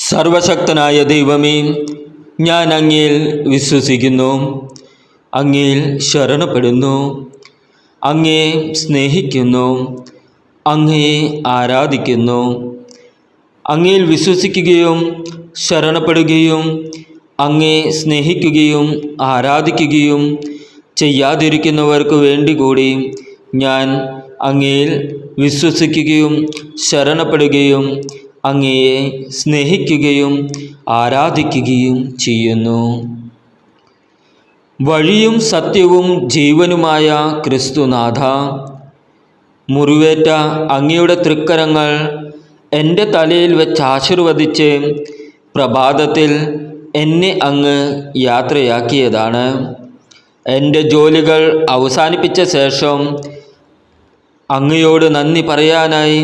സർവശക്തനായ ദൈവമേ ഞാൻ അങ്ങയിൽ വിശ്വസിക്കുന്നു അങ്ങയിൽ ശരണപ്പെടുന്നു അങ്ങയെ സ്നേഹിക്കുന്നു അങ്ങയെ ആരാധിക്കുന്നു. അങ്ങയിൽ വിശ്വസിക്കുകയും ശരണപ്പെടുകയും അങ്ങയെ സ്നേഹിക്കുകയും ആരാധിക്കുകയും ചെയ്യാതിരിക്കുന്നവർക്ക് വേണ്ടി കൂടി ഞാൻ അങ്ങയിൽ വിശ്വസിക്കുകയും ശരണപ്പെടുകയും അങ്ങയെ സ്നേഹിക്കുകയും ആരാധിക്കുകയും ചെയ്യുന്നു. വഴിയും സത്യവും ജീവനുമായ ക്രിസ്തുനാഥ മുറിവേറ്റ അങ്ങയുടെ തൃക്കരങ്ങൾ എന്റെ തലയിൽ വെച്ച് ആശീർവദിച്ച് പ്രഭാതത്തിൽ എന്നെ അങ്ങ് യാത്രയാക്കിയതാണ്. എന്റെ ജോലികൾ അവസാനിപ്പിച്ച ശേഷം അങ്ങയോട് നന്ദി പറയാനായി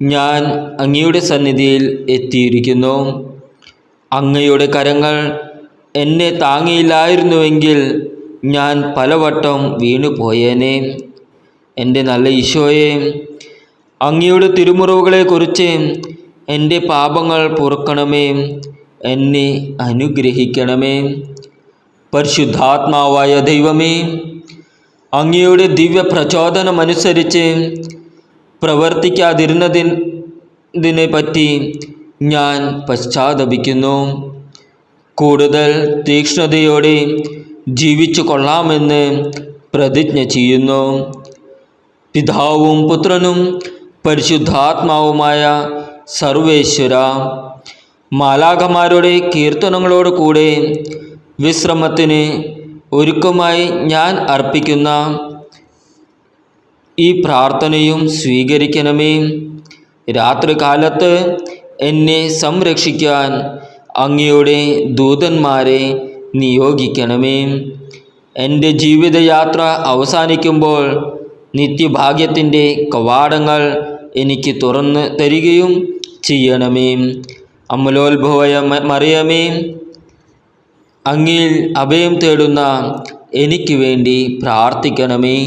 ഞാൻ അങ്ങയുടെ സന്നിധിയിൽ എത്തിയിരിക്കുന്നു. അങ്ങയുടെ കരങ്ങൾ എന്നെ താങ്ങിയില്ലായിരുന്നുവെങ്കിൽ ഞാൻ പലവട്ടം വീണുപോയേനെ. എന്റെ നല്ല ഈശോയെ അങ്ങയുടെ തിരുമുറവുകളെക്കുറിച്ച് എന്റെ പാപങ്ങൾ പൊറുക്കണമേ എന്നെ അനുഗ്രഹിക്കണമേ. പരിശുദ്ധാത്മാവായ ദൈവമേ അങ്ങയുടെ ദിവ്യ പ്രചോദനമനുസരിച്ച് പ്രവർത്തിക്കാതിരുന്നതിനെ പറ്റി ഞാൻ പശ്ചാത്തപിക്കുന്നു. കൂടുതൽ തീക്ഷ്ണതയോടെ ജീവിച്ചു കൊള്ളാമെന്ന് പ്രതിജ്ഞ ചെയ്യുന്നു. പിതാവും പുത്രനും പരിശുദ്ധാത്മാവുമായ സർവേശ്വര മാലാഖമാരുടെ കീർത്തനങ്ങളോട് കൂടെ വിശ്രമത്തിന് ഒരുക്കമായി ഞാൻ അർപ്പിക്കുന്ന ഈ പ്രാർത്ഥനയും സ്വീകരിക്കണമേ. രാത്രികാലത്ത് എന്നെ സംരക്ഷിക്കാൻ അങ്ങയുടെ ദൂതന്മാരെ നിയോഗിക്കണമേ. എന്റെ ജീവിതയാത്ര അവസാനിക്കുമ്പോൾ നിത്യഭാഗ്യത്തിന്റെ കവാടങ്ങൾ എനിക്ക് തുറന്ന് തരികയും ചെയ്യണമേ. അമലോത്ഭവയ മറിയമേ അങ്ങിൽ അഭയം തേടുന്ന എനിക്ക് വേണ്ടി പ്രാർത്ഥിക്കണമേ.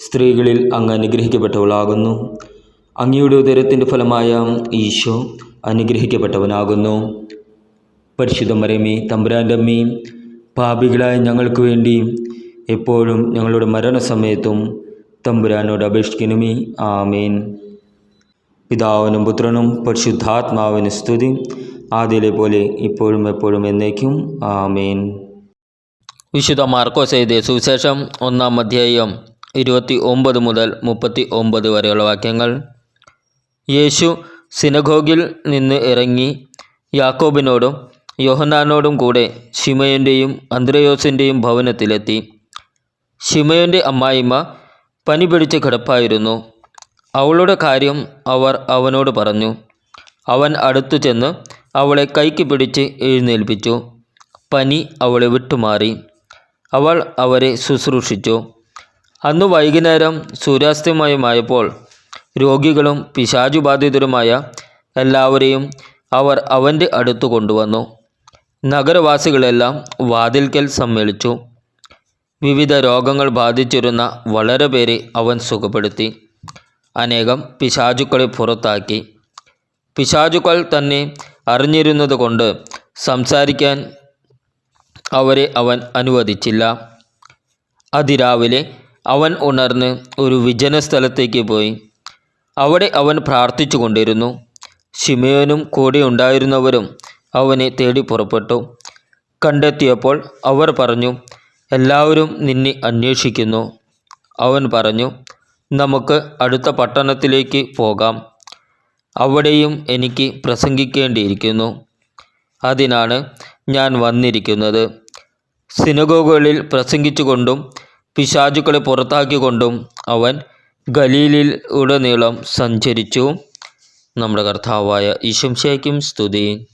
സ്ത്രീകളിൽ അങ്ങ് അനുഗ്രഹിക്കപ്പെട്ടവളാകുന്നു. അങ്ങയുടെ ഉദരത്തിന്റെ ഫലമായ ഈശോ അനുഗ്രഹിക്കപ്പെട്ടവനാകുന്നു. പരിശുദ്ധ മരമേ തമ്പുരാന്റെ പാപികളായ ഞങ്ങൾക്ക് വേണ്ടി എപ്പോഴും ഞങ്ങളുടെ മരണസമയത്തും തമ്പുരാനോട് അപേക്ഷിക്കണമേ. ആമേൻ. പിതാവിനും പുത്രനും പരിശുദ്ധാത്മാവിന് സ്തുതി. ആദ്യയിലെ പോലെ ഇപ്പോഴും എപ്പോഴും എന്നേക്കും. ആമേൻ. വിശുദ്ധ മാർക്കോസ് എഴുതിയ സുവിശേഷം ഒന്നാം അധ്യായം ഇരുപത്തി ഒമ്പത് മുതൽ മുപ്പത്തി ഒമ്പത് വരെയുള്ള വാക്യങ്ങൾ. യേശു സിനഗോഗിൽ നിന്ന് ഇറങ്ങി യാക്കോബിനോടും യോഹനാനോടും കൂടെ ഷിമയന്റെയും അന്ത്രയോസിന്റെയും ഭവനത്തിലെത്തി. ഷിമയന്റെ അമ്മായിമ്മ പനി പിടിച്ച് കിടപ്പായിരുന്നു. അവളുടെ കാര്യം അവർ അവനോട് പറഞ്ഞു. അവൻ അടുത്തു ചെന്ന് അവളെ കൈക്ക് പിടിച്ച് എഴുന്നേൽപ്പിച്ചു. പനി അവളെ വിട്ടുമാറി. അവൾ അവരെ ശുശ്രൂഷിച്ചു. അന്ന് വൈകുന്നേരം സൂര്യാസ്തമയമായപ്പോൾ രോഗികളും പിശാചുബാധിതരുമായ എല്ലാവരെയും അവർ അവന്റെ അടുത്ത് കൊണ്ടുവന്നു. നഗരവാസികളെല്ലാം വാതിൽക്കൽ സമ്മേളിച്ചു. വിവിധ രോഗങ്ങൾ ബാധിച്ചിരുന്ന വളരെ പേരെ അവൻ സുഖപ്പെടുത്തി. അനേകം പിശാചുക്കളെ പുറത്താക്കി. പിശാചുക്കൾ തന്നെ അറിഞ്ഞിരുന്നത് കൊണ്ട് സംസാരിക്കാൻ അവരെ അവൻ അനുവദിച്ചില്ല. അതിരാവിലെ അവൻ ഉണർന്ന് ഒരു വിജന സ്ഥലത്തേക്ക് പോയി. അവിടെ അവൻ പ്രാർത്ഥിച്ചു കൊണ്ടിരുന്നു. ഷിമയോനും കൂടെ ഉണ്ടായിരുന്നവരും അവനെ തേടി പുറപ്പെട്ടു. കണ്ടെത്തിയപ്പോൾ അവർ പറഞ്ഞു എല്ലാവരും നിന്നെ അന്വേഷിക്കുന്നു. അവൻ പറഞ്ഞു നമുക്ക് അടുത്ത പട്ടണത്തിലേക്ക് പോകാം. അവിടെയും എനിക്ക് പ്രസംഗിക്കേണ്ടിയിരിക്കുന്നു. അതിനാണ് ഞാൻ വന്നിരിക്കുന്നത്. സിനഗോഗുകളിൽ പ്രസംഗിച്ചുകൊണ്ടും പിശാചുക്കളെ പുറത്താക്കിക്കൊണ്ടും അവൻ ഗലീലിൽ ഉടനീളം സഞ്ചരിച്ചു. നമ്മുടെ കർത്താവായ ഈശംശയ്ക്കും സ്തുതി.